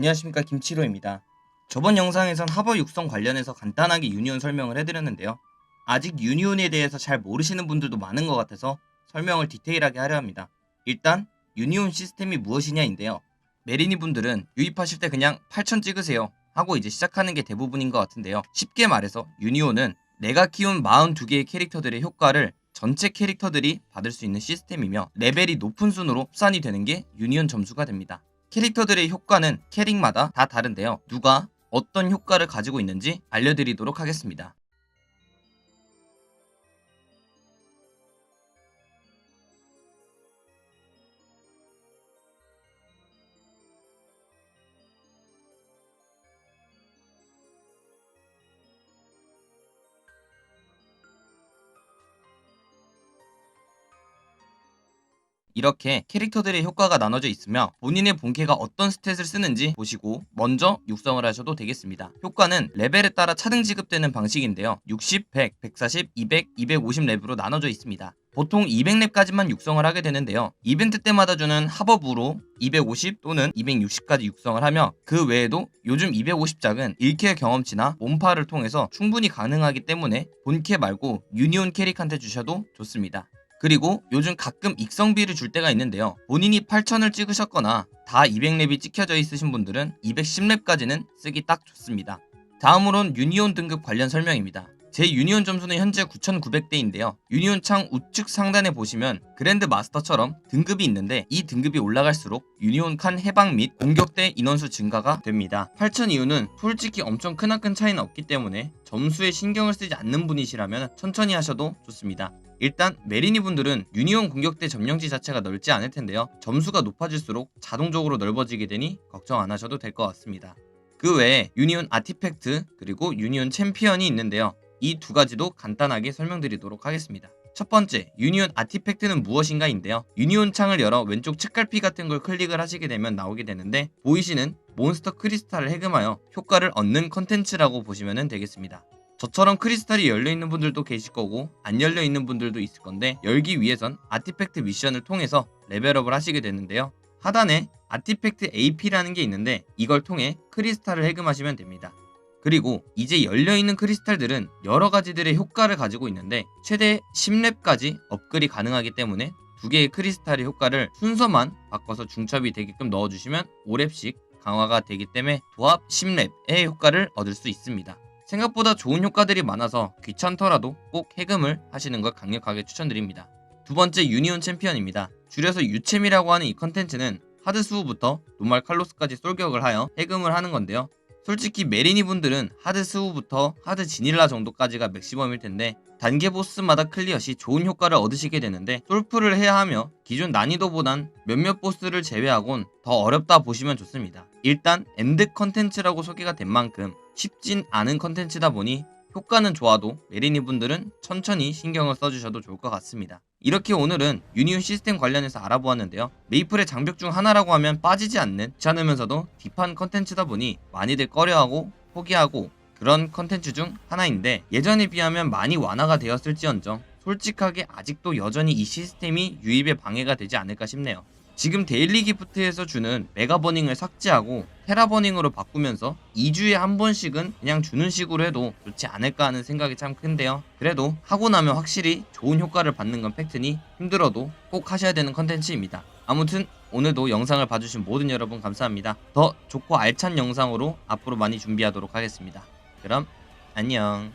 안녕하십니까 김치로입니다. 저번 영상에선 하버 육성 관련해서 간단하게 유니온 설명을 해드렸는데요. 아직 유니온에 대해서 잘 모르시는 분들도 많은 것 같아서 설명을 디테일하게 하려 합니다. 일단 유니온 시스템이 무엇이냐인데요. 메리니 분들은 유입하실 때 그냥 8000 찍으세요 하고 이제 시작하는 게 대부분인 것 같은데요. 쉽게 말해서 유니온은 내가 키운 42개의 캐릭터들의 효과를 전체 캐릭터들이 받을 수 있는 시스템이며 레벨이 높은 순으로 합산이 되는 게 유니온 점수가 됩니다. 캐릭터들의 효과는 캐릭마다 다 다른데요. 누가 어떤 효과를 가지고 있는지 알려드리도록 하겠습니다. 이렇게 캐릭터들의 효과가 나눠져 있으며 본인의 본캐가 어떤 스탯을 쓰는지 보시고 먼저 육성을 하셔도 되겠습니다. 효과는 레벨에 따라 차등 지급되는 방식인데요. 60, 100, 140, 200, 250 랩으로 나눠져 있습니다. 보통 200랩까지만 육성을 하게 되는데요. 이벤트 때마다 주는 합업으로 250 또는 260까지 육성을 하며 그 외에도 요즘 250작은 1캐 경험치나 몸파를 통해서 충분히 가능하기 때문에 본캐 말고 유니온 캐릭한테 주셔도 좋습니다. 그리고 요즘 가끔 익성비를 줄 때가 있는데요. 본인이 8000을 찍으셨거나 다 200랩이 찍혀져 있으신 분들은 210랩까지는 쓰기 딱 좋습니다. 다음으론 유니온 등급 관련 설명입니다. 제 유니온 점수는 현재 9900대인데요. 유니온 창 우측 상단에 보시면 그랜드 마스터처럼 등급이 있는데 이 등급이 올라갈수록 유니온 칸 해방 및 공격대 인원수 증가가 됩니다. 8000 이유는 솔직히 엄청 크나큰 차이는 없기 때문에 점수에 신경을 쓰지 않는 분이시라면 천천히 하셔도 좋습니다. 일단 메리니 분들은 유니온 공격대 점령지 자체가 넓지 않을 텐데요. 점수가 높아질수록 자동적으로 넓어지게 되니 걱정 안 하셔도 될 것 같습니다. 그 외에 유니온 아티팩트 그리고 유니온 챔피언이 있는데요. 이 두 가지도 간단하게 설명드리도록 하겠습니다. 첫 번째, 유니온 아티팩트는 무엇인가인데요. 유니온 창을 열어 왼쪽 책갈피 같은 걸 클릭을 하시게 되면 나오게 되는데 보이시는 몬스터 크리스탈을 해금하여 효과를 얻는 컨텐츠라고 보시면 되겠습니다. 저처럼 크리스탈이 열려있는 분들도 계실 거고 안 열려있는 분들도 있을 건데 열기 위해선 아티팩트 미션을 통해서 레벨업을 하시게 되는데요. 하단에 아티팩트 AP라는 게 있는데 이걸 통해 크리스탈을 해금하시면 됩니다. 그리고 이제 열려있는 크리스탈들은 여러 가지들의 효과를 가지고 있는데 최대 10렙까지 업글이 가능하기 때문에 두 개의 크리스탈의 효과를 순서만 바꿔서 중첩이 되게끔 넣어주시면 5렙씩 강화가 되기 때문에 도합 10렙의 효과를 얻을 수 있습니다. 생각보다 좋은 효과들이 많아서 귀찮더라도 꼭 해금을 하시는 걸 강력하게 추천드립니다. 두 번째 유니온 챔피언입니다. 줄여서 유챔이라고 하는 이 컨텐츠는 하드 수후부터 노말 칼로스까지 쏠격을 하여 해금을 하는 건데요. 솔직히 메리니 분들은 하드 스우부터 하드 지닐라 정도까지가 맥시멈일 텐데 단계 보스마다 클리어 시 좋은 효과를 얻으시게 되는데 솔프를 해야 하며 기존 난이도보단 몇몇 보스를 제외하곤 더 어렵다 보시면 좋습니다. 일단 엔드 컨텐츠라고 소개가 된 만큼 쉽진 않은 컨텐츠다 보니 효과는 좋아도 메리니 분들은 천천히 신경을 써주셔도 좋을 것 같습니다. 이렇게 오늘은 유니온 시스템 관련해서 알아보았는데요. 메이플의 장벽 중 하나라고 하면 빠지지 않는 귀찮으면서도 딥한 컨텐츠다 보니 많이들 꺼려하고 포기하고 그런 컨텐츠 중 하나인데 예전에 비하면 많이 완화가 되었을지언정 솔직하게 아직도 여전히 이 시스템이 유입에 방해가 되지 않을까 싶네요. 지금 데일리 기프트에서 주는 메가버닝을 삭제하고 테라버닝으로 바꾸면서 2주에 한 번씩은 그냥 주는 식으로 해도 좋지 않을까 하는 생각이 참 큰데요. 그래도 하고 나면 확실히 좋은 효과를 받는 건 팩트니 힘들어도 꼭 하셔야 되는 컨텐츠입니다. 아무튼 오늘도 영상을 봐주신 모든 여러분 감사합니다. 더 좋고 알찬 영상으로 앞으로 많이 준비하도록 하겠습니다. 그럼 안녕.